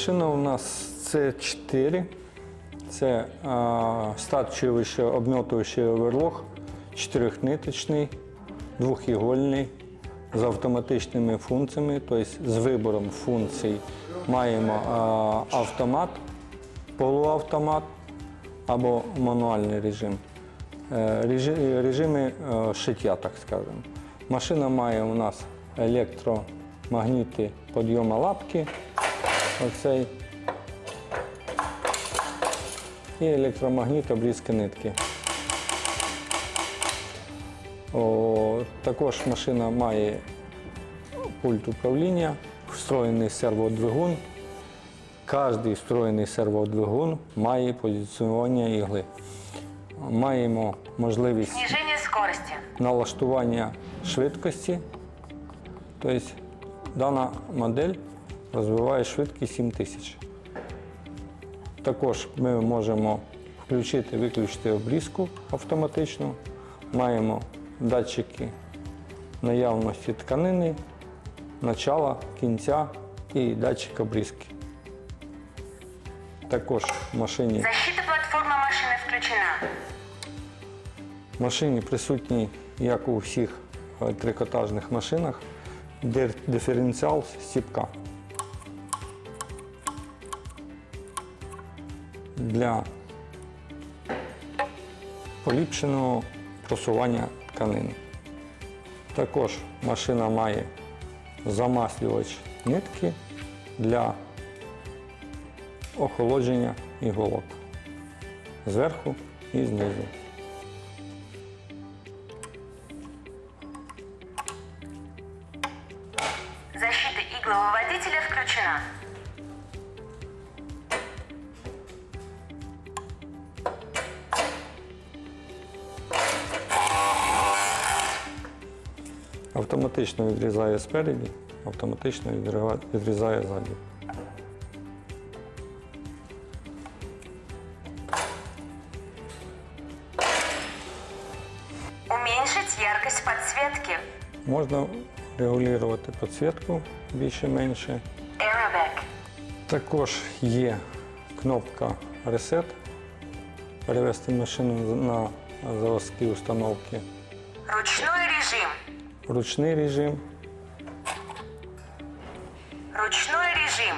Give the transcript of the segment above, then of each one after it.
Машина у нас С4. Це а, стачуючий обмотуючий оверлог, чотирьохниточний, двохігольний, з автоматичними функціями, тобто з вибором функцій маємо а, автомат, полуавтомат або мануальний режим. Е, режи- Режими е, шиття, так скажемо. Машина має у нас електромагніти підйому лапки. Оцей і електромагніт обрізки нитки. О, також машина має пульт управління, встроєний серводвигун. Кожний встроєний серводвигун має позиціонування ігли. Маємо можливість скорости. налаштування швидкості. Тобто дана модель розвиває швидкість 7000. Також ми можемо включити виключити обрізку автоматично. Маємо датчики наявності тканини, начала, кінця і датчик обрізки. Також в машині Защита платформы машины включена. В машині присутній, як у всіх е, трикотажних машинах, диференціал стіпка. Для поліпшеного просування тканини. Також машина має замаслювач нитки для охолодження іголок зверху і знизу. Защита игловыводителя включена. Автоматично відрізає спереді, автоматично відрізає ззаді. Уменьшить яркость подсветки. Можна регулювати підсвітку більше-менше. Також є кнопка Reset, перевести машину на заводські установки. Ручной режим. Ручний режим, Ручной режим.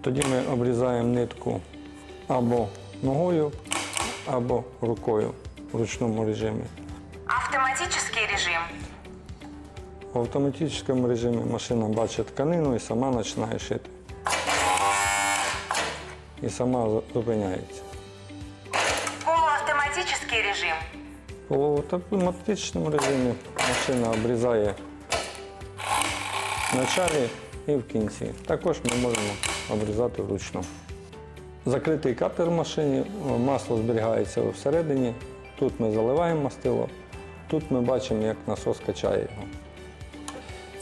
тоді ми обрізаємо нитку або ногою, або рукою в ручному режимі. Автоматический режим. В автоматичному режимі машина бачить тканину і сама починає шити. І сама зупиняється. Полуавтоматический режим. В автоматичному режимі машина обрізає в началі і в кінці. Також ми можемо обрізати вручну. Закритий катер в машині, масло зберігається всередині. Тут ми заливаємо мастило, тут ми бачимо, як насос качає його.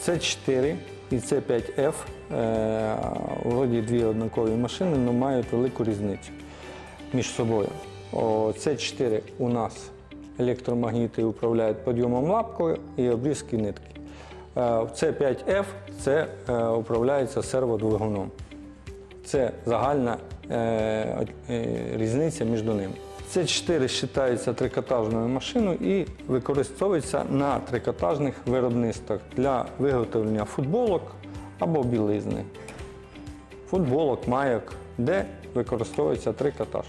Це 4 і це 5F. Е, вроді дві однакові машини, але мають велику різницю між собою. О, це 4 у нас електромагніти управляють підйомом лапкою і обрізки нитки. Е, Це 5F це е, управляється серводвигуном. Це загальна е, різниця між ними. Це 4 вважається трикотажною машиною і використовується на трикотажних виробництвах для виготовлення футболок або білизни. Футболок, майок, де використовується трикотаж.